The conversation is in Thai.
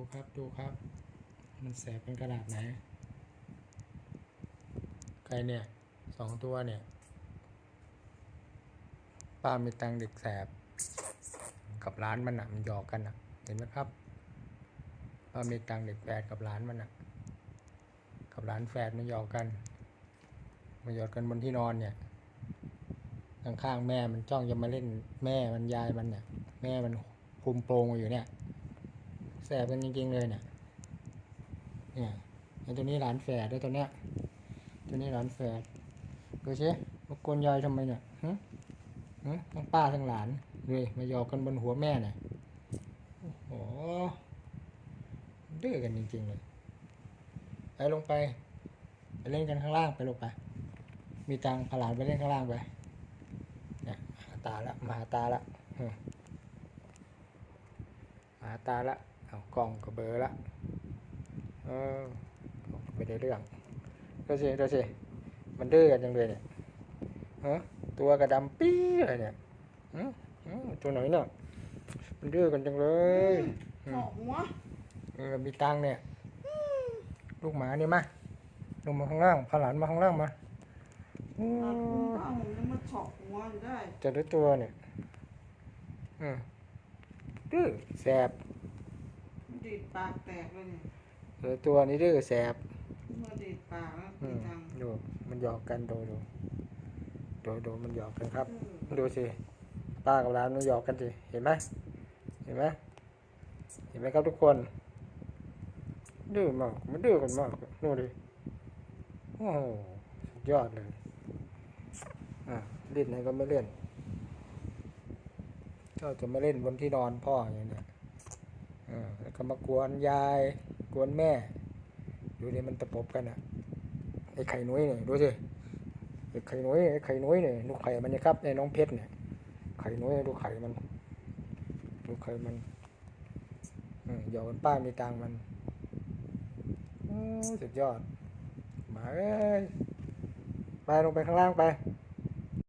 ูครับดูครับ มันแสบเป็นกระดาษไหนไก่เนี่ยสองตัวเนี่ยป้ามีตังเด็กแสบ กับร้านมันอะมันหยอกกันอะเห็นไหมครับป้ามีตังเด็กแฝดกับร้านมันอะกับร้านแฝดมันหยอกกันมาหยอกกันบนที่นอนเนี่ยข้างๆแม่มันจ้องจะมาเล่นแม่มันยายมันเนี่ย แม่มันคุมโปรงอยู่เนี่ย แสบกันจริงๆเลยเนี่ยเนี่ยไอ้ตัวนี้หลานแฝดด้วยตัวเนี้ยตัวนี้หลานแฝดดูสิมากวนยายทำไมเนี่ยหึหึทั้งป้าทั้งหลานเลยมาหยอกกันบนหัวแม่เนี่ยโอ้โหดื้อกันจริงๆเลยไปลงไปไปเล่นกันข้างล่างไปลงไป มีตังพลานไปเล่นข้างล่างไปเนี่ยหาตาละมาตาละมาตาละ เอากล้องก็เบลอละเออไม่ได้เรื่องดูสิดูสิมันดื้อกันจังเลยเนี่ยฮะตัวกระดำปี้เลยเนี่ยหืมหืมตัวไหนเนี่ยมันดื้อกันจังเลยเจาะหัวเออมีตังค์เนี่ยลูกหมานี่มาลงมาข้างล่างพาหลานมาข้างล่างมาอืตัดหูมข้างหูยังมาเฉาะหัวอยู่ได้จะด้วยตัวเนี่ยอืมดื้อแสบมันดีด ปากแตกเลยเนี่ยเออตัวนี้ดื้อแสบเมื่อดีดปากแล้วอืตีมตังดูมันหยอกกันดูดูดูดูมันหยอกกันครับเออดูสิป้ากับร้านมันหยอกกันสิเห็นไหมเห็นไหมเห็นไหมครับทุกคน ดื้อมากมันดื้อกันมากดูดิโอ้โหสุดยอดเลยอะเล่นไหนก็ไม่เล่นก็จะไม่เล่นบนที่นอนพ่ออย่างเนี้ยอ่า แล้วก็มากวนยาย กวนแม่ ดูดิมันตะปบกันอะ ไอ้ไข่นุ้ยเนี่ยดูสิ ไอ้ไข่นุ้ย ไอ้ไข่นุ้ยเนี่ยดูไข่มันนะครับในน้องเพชรเนี่ย ไข่นุ้ยดูไข่มัน ดูไข่มันอืมหยอกกันป้ามีตังมันสุดยอด มาเอ้ยไปลงไปข้างล่างไป